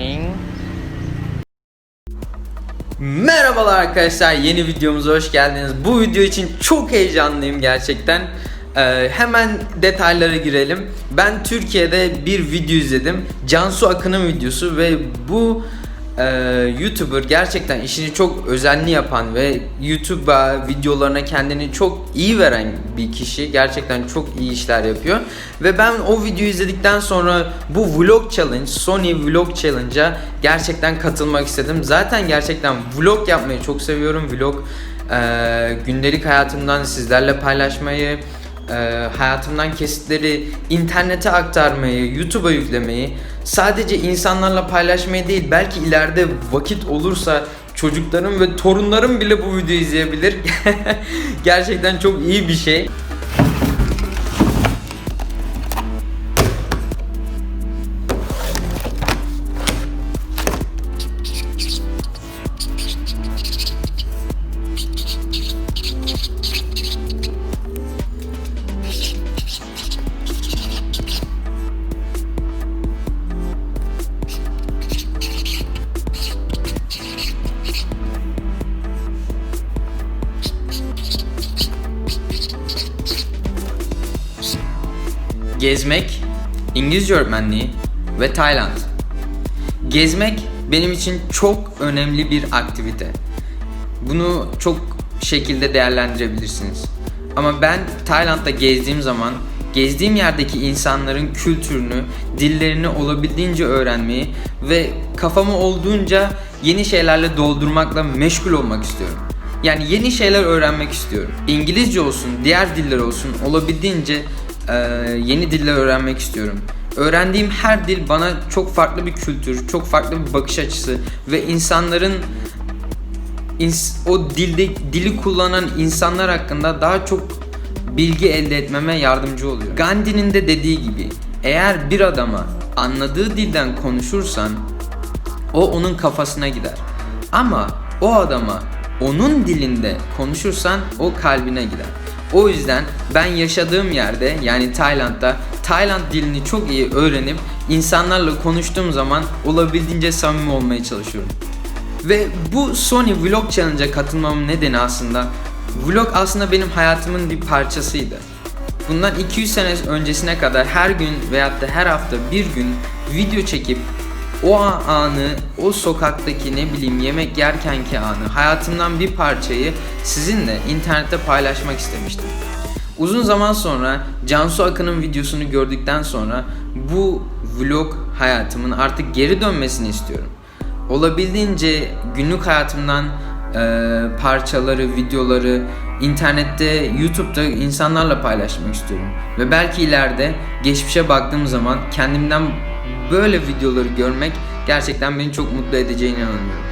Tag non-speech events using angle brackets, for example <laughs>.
morning. Merhabalar arkadaşlar yeni videomuza hoş geldiniz. Bu video için çok heyecanlıyım gerçekten. Ee, hemen detaylara girelim. Ben Türkiye'de bir video izledim. Cansu Akın'ın videosu ve bu e, YouTuber gerçekten işini çok özenli yapan ve YouTube'a videolarına kendini çok iyi veren bir kişi. Gerçekten çok iyi işler yapıyor. Ve ben o videoyu izledikten sonra bu vlog challenge, Sony vlog challenge'a gerçekten katılmak istedim. Zaten gerçekten vlog yapmayı çok seviyorum. Vlog e, gündelik hayatımdan sizlerle paylaşmayı, e, hayatımdan kesitleri internete aktarmayı, YouTube'a yüklemeyi, sadece insanlarla paylaşmayı değil, belki ileride vakit olursa çocuklarım ve torunlarım bile bu videoyu izleyebilir. <laughs> Gerçekten çok iyi bir şey. Gezmek, İngilizce öğretmenliği ve Tayland. Gezmek benim için çok önemli bir aktivite. Bunu çok şekilde değerlendirebilirsiniz. Ama ben Tayland'da gezdiğim zaman gezdiğim yerdeki insanların kültürünü, dillerini olabildiğince öğrenmeyi ve kafamı olduğunca yeni şeylerle doldurmakla meşgul olmak istiyorum. Yani yeni şeyler öğrenmek istiyorum. İngilizce olsun, diğer diller olsun olabildiğince e, yeni diller öğrenmek istiyorum. Öğrendiğim her dil bana çok farklı bir kültür, çok farklı bir bakış açısı ve insanların ins- o dilde dili kullanan insanlar hakkında daha çok bilgi elde etmeme yardımcı oluyor. Gandhi'nin de dediği gibi eğer bir adama anladığı dilden konuşursan o onun kafasına gider. Ama o adama onun dilinde konuşursan o kalbine gider. O yüzden ben yaşadığım yerde yani Tayland'da Tayland dilini çok iyi öğrenip insanlarla konuştuğum zaman olabildiğince samimi olmaya çalışıyorum. Ve bu Sony Vlog Challenge'a katılmamın nedeni aslında vlog aslında benim hayatımın bir parçasıydı. Bundan 200 sene öncesine kadar her gün veyahut da her hafta bir gün video çekip o anı, o sokaktaki ne bileyim yemek yerkenki anı, hayatımdan bir parçayı sizinle internette paylaşmak istemiştim. Uzun zaman sonra Cansu Akın'ın videosunu gördükten sonra bu vlog hayatımın artık geri dönmesini istiyorum. Olabildiğince günlük hayatımdan e, parçaları, videoları internette, YouTube'da insanlarla paylaşmak istiyorum. Ve belki ileride geçmişe baktığım zaman kendimden böyle videoları görmek gerçekten beni çok mutlu edeceğine inanıyorum.